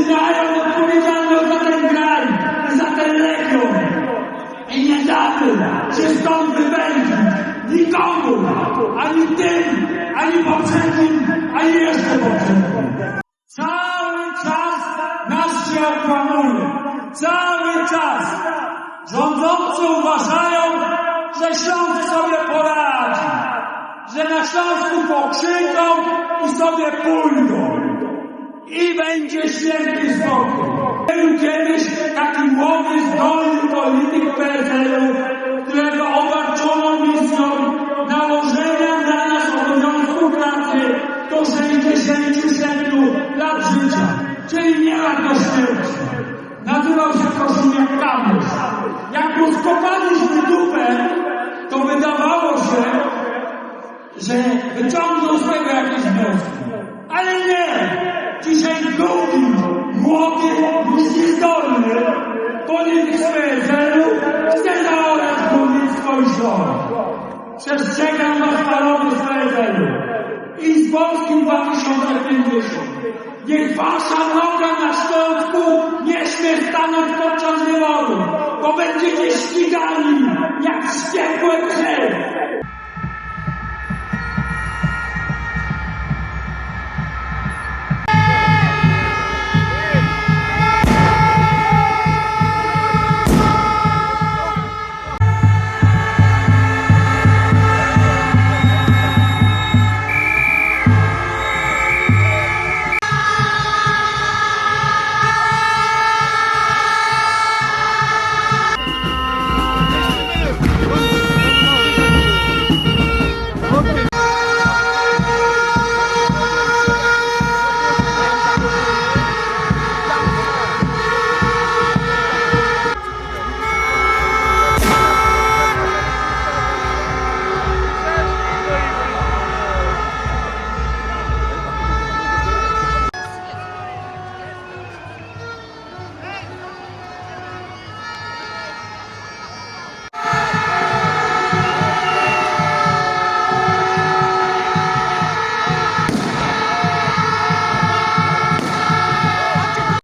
udają odpowiedzialność za ten kraj, za ten region. I nie damy się stąd wypędzić nikomu, ani tym, ani poprzednim, ani jeszcze poprzednim. Cały czas nas się okłamuje. Cały czas rządzący uważają, że Śląsk sobie poradzi, że na Śląsku pokrzyką i sobie pójdą. I będzie święty spokój. Był kiedyś taki młody, zdolny polityk PSL-u, którego obarczono misją nałożenia na nas obowiązku pracy do 67 lat życia, czyli nie lat do śmierci. Nazywał się Kosiniak Kamysz. Jak mu skopaliśmy dupę, to wydawało się, że wyciągnął z tego jakieś wnioski. Ale nie! Przestrzegam was panowie z PSL-u i z Polskim 2050. Niech wasza noga na Śląsku nie śmie stanąć podczas wyborów, bo będziecie ścigali jak wściekłe krzew.